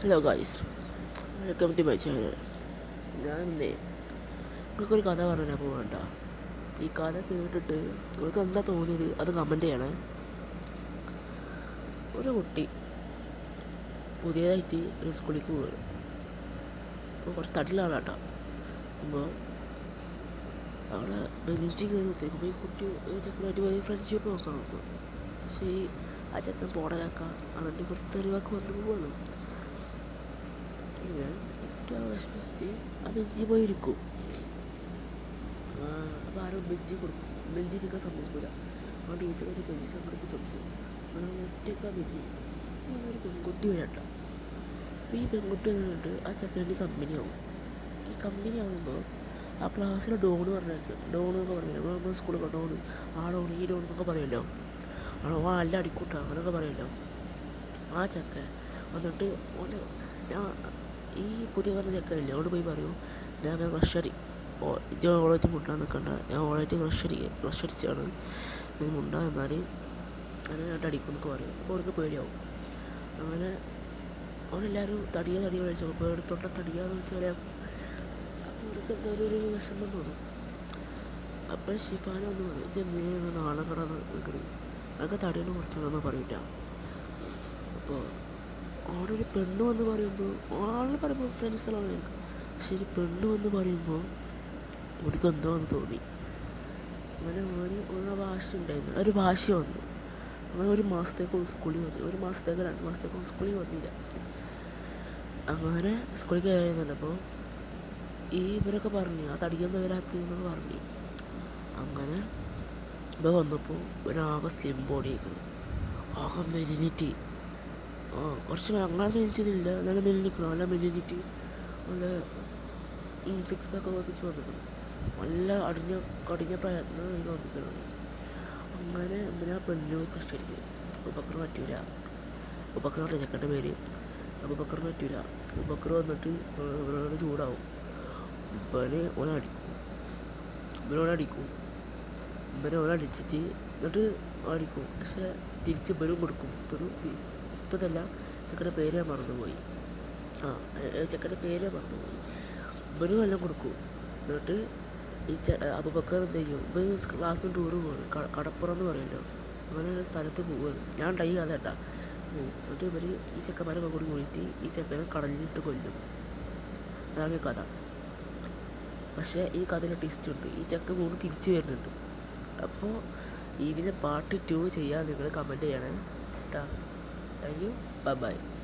Hello guys welcome to my channel ഞാൻ ഇന്നേ നിങ്ങൾക്കൊരു കഥ പറഞ്ഞാൽ പോകണ്ട ഈ കഥ കേട്ടിട്ട് നിങ്ങൾക്ക് എന്താ തോന്നിയത്? അത് കമന്റ് ചെയ്യണേ. ഒരു കുട്ടി പുതിയതായിട്ട് ഒരു സ്കൂളിലേക്ക് പോവുകയാണ് അപ്പോൾ കുറച്ച് തട്ടിലാണ് കേട്ടോ അപ്പോൾ അവിടെ ബെഞ്ചിൽ കയറി കുത്തിരിക്കുമ്പോൾ ഈ കുട്ടി ഒരു ചെക്കനായിട്ട് പോയി ഫ്രണ്ട്ഷിപ്പ് നോക്കാൻ നോക്കും പക്ഷേ ഈ ആ ചെക്കൻ പോടലാക്ക അവന്റെ കുറച്ച് തെരുവാക്ക് വന്നു പോവാണ്. പിന്നെ കുട്ടി വിഷമിച്ചിട്ട് ആ ബെഞ്ചിൽ പോയി ഇരിക്കും. അപ്പോൾ ആരോ ബെഞ്ചിൽ കൊടുക്കും. ബെഞ്ചിൽ ഇരിക്കാൻ സമ്മതിക്കില്ല ആ ടീച്ചർ ഒരു ബെഞ്ച് കൊടുത്ത് കൊടുക്കും അങ്ങനെ ഒറ്റയ്ക്ക് ആ ബെഞ്ചിൽ ഒരു പെൺകുട്ടി വരട്ടോ അപ്പോൾ ഈ പെൺകുട്ടി വന്നിട്ട് ആ ചെക്കന്റെ കമ്പനിയാവും ഈ കമ്പനി ആവുമ്പോൾ ആ ക്ലാസ്സിൽ ഡോണ് പറഞ്ഞിട്ട് ഡോണ് എന്നൊക്കെ പറയില്ല നമ്മൾ സ്കൂളിൽ ഡോണ് ആ ഡോൺ ഈ ഡോൺ എന്നൊക്കെ പറയുമല്ലോ. ആണോ ആ അല്ല അടിക്കൂട്ട അങ്ങനെയൊക്കെ പറയുമല്ലോ. ആ ചക്ക വന്നിട്ട് ഓന്റെ ഞാൻ ഈ പുതിയ പറഞ്ഞ ചെക്കനില്ലേ അവിടെ പോയി പറയൂ. ഞാൻ ക്രഷ് അടി. ഇത് ഓളായിട്ട് മുണ്ടാൻ നിൽക്കണ്ട ഞാൻ ഓളായിട്ട് ക്രഷ് അടി ക്രഷ് അടിച്ചാണ്. മുണ്ടാ എന്നാൽ അങ്ങനെ ഞാൻ അടിക്കും എന്നൊക്കെ പറയും. അപ്പോൾ അവർക്ക് പേടിയാവും. അങ്ങനെ അവനെല്ലാവരും തടിയ തടിയ വിളിച്ചു. അപ്പോൾ തൊട്ട തടിയാന്ന് വിളിച്ച് കളിയാക്കും അപ്പോൾ അവർക്ക് എന്തായാലും ഒരു വിഷമം തോന്നും. അപ്പോൾ ഷിഫാന ഒന്ന് പറയും ചെമ്മീ നാളെ കടന്ന് നിൽക്കണേ അതൊക്കെ തടിയൊന്നും കുറച്ചുകൂടെ പറയില്ല അപ്പോൾ ഒരു പെണ്ണ് എന്ന് പറയുമ്പോൾ ആൾ പറയുമ്പോൾ ഫ്രണ്ട്സെല്ലാം കേൾക്കും പക്ഷെ ഒരു പെണ്ണു എന്ന് പറയുമ്പോൾ ഒരു എന്തോ എന്ന് തോന്നി. അങ്ങനെ ഒരു വാശി ഉണ്ടായിരുന്നു. ഒരു വാശി വന്നു. അങ്ങനെ ഒരു മാസത്തേക്ക് സ്കൂളിൽ വന്നു. ഒരു മാസത്തേക്ക് രണ്ട് മാസത്തേക്ക് സ്കൂളിൽ വന്നില്ല. അങ്ങനെ സ്കൂളിൽ കയറി വന്നപ്പോൾ ഈ ഇവരൊക്കെ പറഞ്ഞു ആ തടിയൊന്നും വരാത്തതെന്നൊക്കെ പറഞ്ഞു. അങ്ങനെ ഇവ വന്നപ്പോൾ ഒരാകെ സ്ലിം ബോഡി ആകെ മെലിനിറ്റി ആ കുറച്ച് അങ്ങനെ മെലിനിറ്റില്ല നല്ല മെലിനിക്കണം നല്ല മെലിനിറ്റി നല്ല സിക്സ് പാക്ക് വെച്ച് വന്നിട്ടുണ്ട് നല്ല അടിഞ്ഞ കടിഞ്ഞ പ്രയത്നം ഇത് വന്നിക്കണം അങ്ങനെ ആ പെണ്ണിനെ അടിക്കും ഉപക്കർ പറ്റൂല. പറ്റില്ല ചെക്കന്റെ പേര്? അബുബക്കറിന് പറ്റൂല. അബുബക്കർ വന്നിട്ട് ഇവരോട് ചൂടാവും. ഇപ്പനെ ഓനടിക്കും. ഇവരോടടിക്കും ഇവനെ ഓനടിച്ചിട്ട് എന്നിട്ട് അടിക്കും പക്ഷെ തിരിച്ച് ഇവനും കൊടുക്കും. ഇഫ്തറും തിരിച്ച് ഇഫ്തതല്ല ചെക്കന്റെ പേര് ഞാൻ മറന്നുപോയി. ആ ചെക്കന്റെ പേര് ഞാൻ മറന്നുപോയി. ഇവനും എല്ലാം കൊടുക്കും. എന്നിട്ട് ഈ ചെ അബുബക്കർ എന്ത് ചെയ്യും? ഇവൻ ക്ലാസ്സിന് ടൂറ് പോവാണ്. കടപ്പുറം എന്ന് പറയുമല്ലോ അങ്ങനെ ഒരു സ്ഥലത്ത് പോവുകയാണ് ഞാൻ ഡൈ കഥ കേട്ടാ പോവും എന്നിട്ട് ഇവർ ഈ ചെക്കന്മാരെ കൂടി കൂടിയിട്ട് ഈ ചെക്കനെ കടലിലിട്ട് കൊല്ലും. അതാണ് ഈ കഥ. പക്ഷേ ഈ കഥയിൽ ട്വിസ്റ്റ് ഉണ്ട്. ഈ ചെക്കൻ മൂന്ന് തിരിച്ചു വരുന്നുണ്ട്. അപ്പോൾ ഇതിന്റെ പാർട്ട് ടു ചെയ്യാൻ നിങ്ങൾ കമന്റ് ചെയ്യണേ. കേട്ടോ താങ്ക് യു ബൈ